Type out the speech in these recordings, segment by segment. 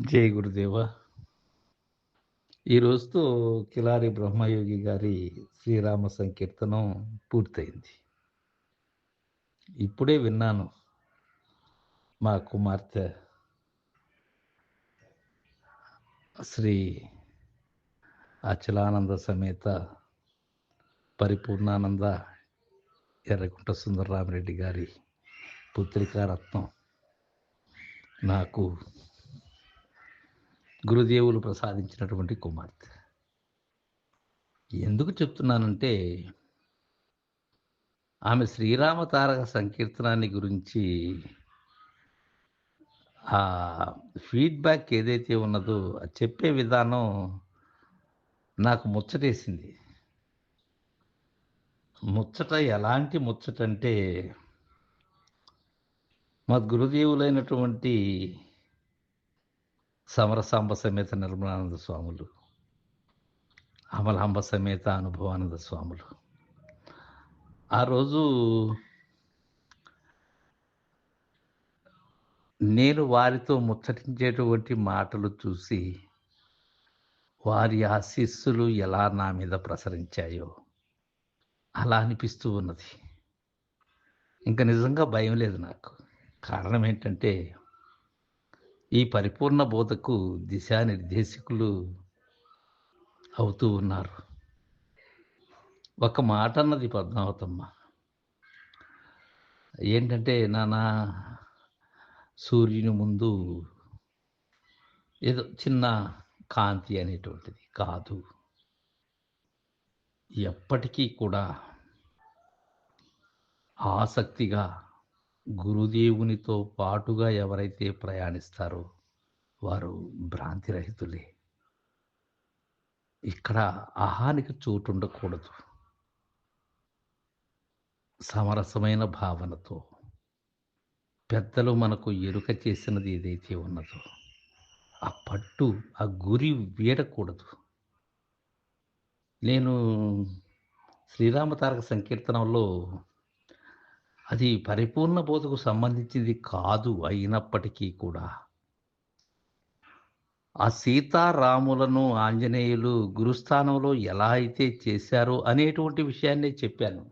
జై గురుదేవ. ఈ రోజుతో కిలారి బ్రహ్మయోగి గారి శ్రీరామ సంకీర్తనం పూర్తయింది. ఇప్పుడే విన్నాను మా కుమార్తె శ్రీ అచలానంద సమేత పరిపూర్ణానంద ఎర్రగుంట సుందరరామరెడ్డి గారి పుత్రికారత్నం. నాకు గురుదేవులు ప్రసాదించినటువంటి కుమార్తె. ఎందుకు చెప్తున్నానంటే ఆమె శ్రీరామ తారక సంకీర్తనాన్ని గురించి ఆ ఫీడ్బ్యాక్ ఏదైతే ఉన్నదో అది చెప్పే విధానం నాకు ముచ్చటేసింది. ముచ్చట ఎలాంటి ముచ్చట అంటే మా గురుదేవులైనటువంటి సమరసాంబ సమేత నిర్మలానంద స్వాములు అమలాంబ సమేత అనుభవానంద స్వాములు. ఆ రోజు నేను వారితో ముచ్చటించేటువంటి మాటలు చూసి వారి ఆశీస్సులు ఎలా నా మీద ప్రసరించాయో అలా అనిపిస్తూ ఉన్నది. ఇంకా నిజంగా భయం లేదు నాకు. కారణం ఏంటంటే ఈ పరిపూర్ణ బోధకు దిశానిర్దేశకులు అవుతూ ఉన్నారు. ఒక మాట అన్నది పద్మావతమ్మ. ఏంటంటే నానా సూర్యుని ముందు ఏదో చిన్న కాంతి అనేటువంటిది కాదు. ఎప్పటికీ కూడా ఆసక్తిగా గురుదేవునితో పాటుగా ఎవరైతే ప్రయాణిస్తారో వారు భ్రాంతిరహితులే. ఇక్కడ అహానికి చోటు ఉండకూడదు సమరసమైన భావనతో. పెద్దలు మనకు ఎరుక చేసినది ఏదైతే ఉన్నదో ఆ పట్టు ఆ గురి వీడకూడదు. నేను శ్రీరామ తారక సంకీర్తనంలో అది పరిపూర్ణ బోధకు సంబంధించింది కాదు అయినప్పటికీ కూడా. ఆ సీతారాములను ఆంజనేయులు గురుస్థానంలో ఎలా అయితే చేశారో అనేటువంటి విషయాన్ని చెప్పాను.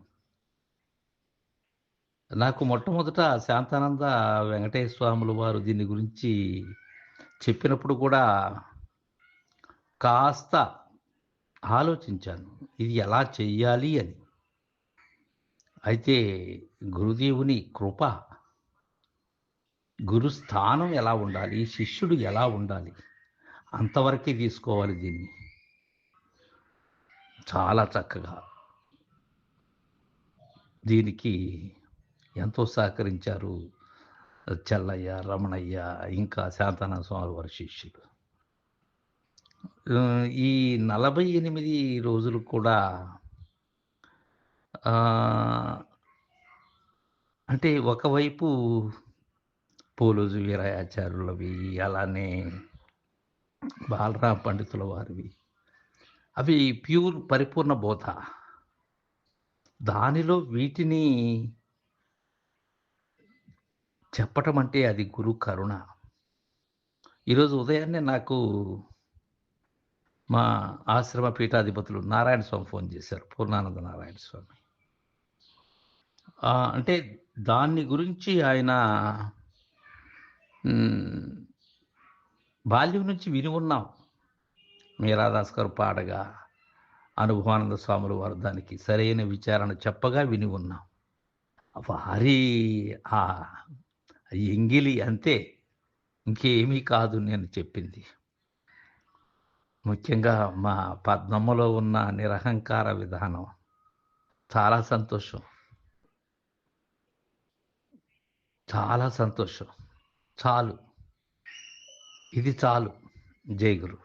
నాకు మొట్టమొదట శాంతానంద వెంకటేశ్వర స్వాములు వారు దీని గురించి చెప్పినప్పుడు కూడా కాస్త ఆలోచించాను. ఇది ఎలా చెయ్యాలి అని. అయితే గురుదేవుని కృప గురుస్థానం ఎలా ఉండాలి? శిష్యుడు ఎలా ఉండాలి? అంతవరకే తీసుకోవాలి దీన్ని. చాలా చక్కగా. దీనికి ఎంతో సహకరించారు చెల్లయ్య రమణయ్య ఇంకా శాంతానంద స్వామి వారి శిష్యులు. ఈ నలభై ఎనిమిది రోజులు కూడా అంటే ఒకవైపు పోలోజు వీరాయాచార్యులవి అలానే బాలరాం పండితుల వారివి. అవి ప్యూర్ పరిపూర్ణ బోధ. దానిలో వీటిని చెప్పటం అంటే అది గురు కరుణ. ఈరోజు ఉదయాన్నే నాకు మా ఆశ్రమ పీఠాధిపతులు నారాయణ స్వామి ఫోన్ చేశారు పూర్ణానంద నారాయణ స్వామి. అంటే దాన్ని గురించి ఆయన బాల్యం నుంచి విని ఉన్నాం. మీరాదాస్ గారు పాడగా అనుభవానంద స్వాములు వారు దానికి సరైన విచారణ చెప్పగా విని ఉన్నాం. వారి ఆ ఎంగిలి అంతే ఇంకేమీ కాదు నేను చెప్పింది. ముఖ్యంగా మా పద్మమ్మలో ఉన్న నిరహంకార విధానం చాలా సంతోషం. చాలా సంతోషం. చాలు. ఇది చాలు. జై గురు.